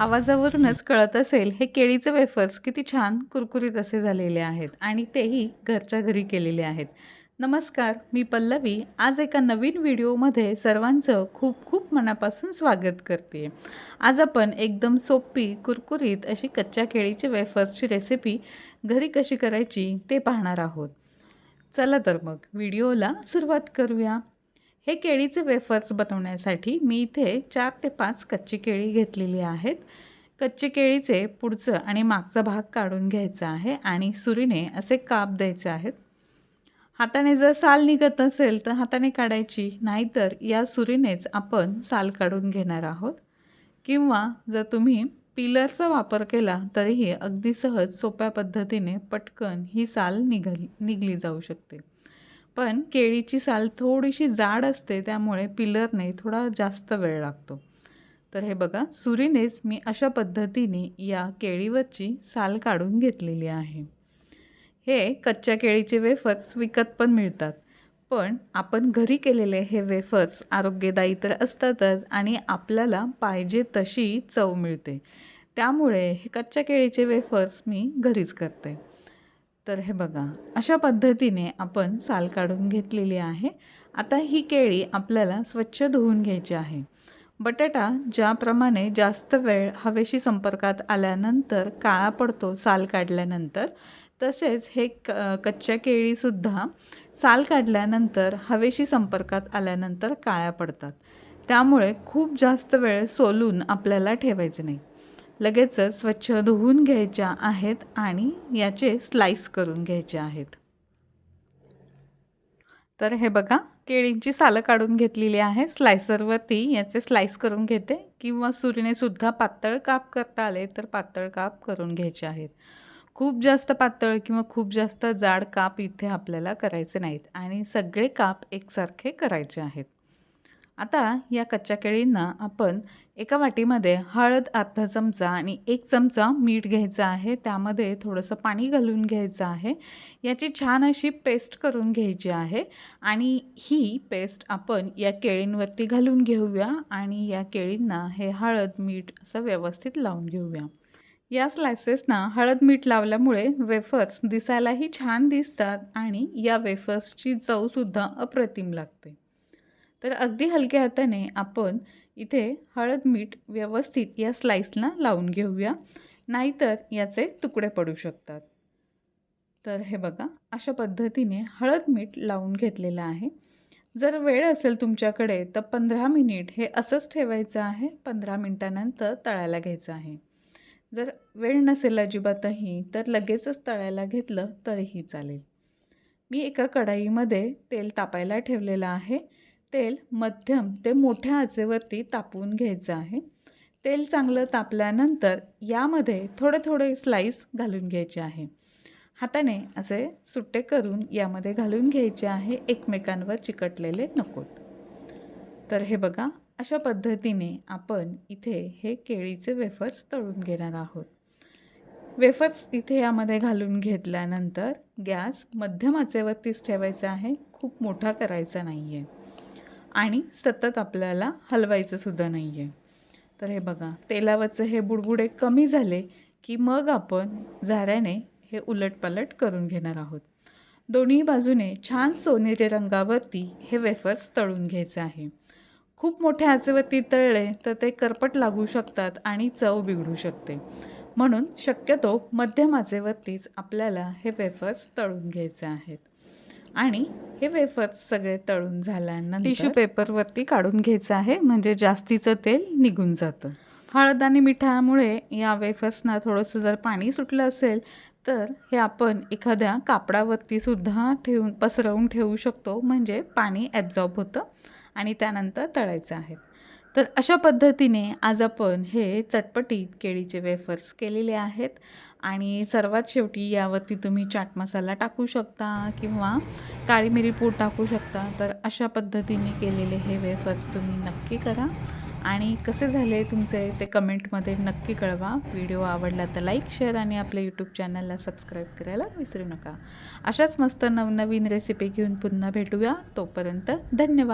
आवाजावरूनच कळत असेल हे केळीचे वेफर्स किती छान कुरकुरीत असे झालेले आहेत आणि तेही घरच्या घरी केलेले आहेत. नमस्कार मी पल्लवी. आज एका नवीन व्हिडिओमध्ये सर्वांचं खूप खूप मनापासून स्वागत करते. आज आपण एकदम सोपी कुरकुरीत अशी कच्च्या केळीची वेफर्सची रेसिपी घरी कशी करायची ते पाहणार आहोत. चला तर मग व्हिडिओला सुरुवात करूया. हे केळीचे वेफर्स बनवण्यासाठी मी इथे चार ते पाच कच्ची केळी घेतलेली आहेत. कच्ची केळीचे पुढचं आणि मागचा भाग काढून घ्यायचा आहे आणि सुरीने असे काप द्यायचे आहेत. हाताने जर साल निघत असेल तर हाताने काढायची नाहीतर या सुरीनेच आपण साल काढून घेणार आहोत. किंवा जर तुम्ही पिलरचा वापर केला तरीही अगदी सहज सोप्या पद्धतीने पटकन ही साल निघाली निघली जाऊ शकते. पण केळीची साल थोडीशी जाड असते त्यामुळे पिलरने थोडा जास्त वेळ लागतो. तर हे बघा सुरीनेच मी अशा पद्धतीने या केळीवरची साल काढून घेतलेली आहे. हे कच्च्या केळीचे वेफर्स विकत पण मिळतात पण आपण घरी केलेले हे वेफर्स आरोग्यदायी तर असतातच आणि आपल्याला पाहिजे तशी चव मिळते. त्यामुळे हे कच्च्या केळीचे वेफर्स मी घरीच करते. तर हे बघा अशा पद्धतीने आपण साल काढून घेतलेली आहे. आता ही केळी आपल्याला स्वच्छ धुवून घ्यायची आहे. बटाटा ज्याप्रमाणे जास्त वेळ हवेशी संपर्कात आल्यानंतर काळा पडतो साल काढल्यानंतर तसेच हे क कच्च्या केळीसुद्धा साल काढल्यानंतर हवेशी संपर्कात आल्यानंतर काळ्या पडतात. त्यामुळे खूप जास्त वेळ सोलून आपल्याला ठेवायचे नाही. लगेचच स्वच्छ धुवून घ्यायच्या आहेत आणि याचे स्लाईस करून घ्यायचे आहेत. तर हे बघा केळींची सालं काढून घेतलेली आहे. स्लायसरवरती याचे स्लाईस करून घेते. किंवा सुरीनेसुद्धा पातळ काप करता आले तर पातळ काप करून घ्यायचे आहेत. खूप जास्त पातळ किंवा खूप जास्त जाड काप इथे आपल्याला करायचे नाहीत. आणि सगळे काप एकसारखे करायचे आहेत. आता या कच्च्या केळींना आपण एका वाटीमध्ये हळद अर्धा चमचा आणि एक चमचा मीठ घ्यायचं आहे. त्यामध्ये थोडंसं पाणी घालून घ्यायचं आहे. याची छान अशी पेस्ट करून घ्यायची आहे आणि ही पेस्ट आपण या केळींवरती घालून घेऊया आणि या केळींना हे हळद मीठ असं व्यवस्थित लावून घेऊया. या स्लायसेसना हळद मीठ लावल्यामुळे वेफर्स दिसायलाही छान दिसतात आणि या वेफर्सची चवसुद्धा अप्रतिम लागते. तर अगदी हलक्या हाताने आपण इथे हळद मीठ व्यवस्थित या स्लाईसला लावून घेऊया. नाहीतर याचे तुकडे पडू शकतात. तर हे बघा अशा पद्धतीने हळद मीठ लावून घेतलेलं आहे. जर वेळ असेल तुमच्याकडे तर पंधरा मिनिट हे असंच ठेवायचं आहे. पंधरा मिनटानंतर तळायला घ्यायचं आहे. जर वेळ नसेल अजिबातही तर लगेचच तळायला घेतलं तरीही चालेल. मी एका कढाईमध्ये तेल तापायला ठेवलेलं आहे. तेल मध्यम ते मोठ्या आचेवरती तापवून घ्यायचं आहे. तेल चांगलं तापल्यानंतर यामध्ये थोडे थोडे स्लाईस घालून घ्यायचे आहे. हाताने असे सुट्टे करून यामध्ये घालून घ्यायचे आहे एकमेकांवर चिकटलेले नकोत. तर हे बघा अशा पद्धतीने आपण इथे हे केळीचे वेफर्स तळून घेणार आहोत. वेफर्स इथे यामध्ये घालून घेतल्यानंतर गॅस मध्यम आचेवरतीच ठेवायचा आहे खूप मोठा करायचा नाही आहे आणि सतत आपल्याला हलवायचंसुद्धा नाही आहे तर हे बघा तेलावरचे हे बुडबुडे कमी झाले की मग आपण झाऱ्याने हे उलटपालट करून घेणार आहोत. दोन्ही बाजूने छान सोनेरी रंगावरती हे वेफर्स तळून घ्यायचे आहे. खूप मोठ्या आचेवरती तळले तर ते करपट लागू शकतात आणि चव बिघडू शकते. म्हणून शक्यतो मध्यम आचेवरतीच आपल्याला हे वेफर्स तळून घ्यायचे आहेत. आणि हे वेफर्स सगळे तळून झाल्यानंतर टिश्यू पेपरवरती काढून घ्यायचं आहे म्हणजे जास्तीचं तेल निघून जातं. हळद आणि मिठामुळे या वेफर्सना थोडंसं जर पाणी सुटलं असेल तर हे आपण एखाद्या कापडावरती सुद्धा ठेवून पसरवून ठेवू शकतो म्हणजे पाणी ॲब्झॉर्ब होतं आणि त्यानंतर तळायचं आहे. तर अशा पद्धतीने आज आपण हे चटपटीत केळीचे वेफर्स केलेले आहेत. आणि सर्वात शेवटी यावरती तुम्ही चाट मसाला टाकू शकता किंवा काळी मिरी पूड टाकू शकता. तर अशा पद्धतीने केलेले हे वेफर्स तुम्ही नक्की करा. आणि कसे झाले तुमचे ते कमेंटमध्ये नक्की कळवा. व्हिडिओ आवडला तर लाईक शेअर आणि आपल्या यूट्यूब चॅनलला सबस्क्राईब करायला विसरू नका. अशाच मस्त नवनवीन रेसिपी घेऊन पुन्हा भेटूया. तोपर्यंत धन्यवाद.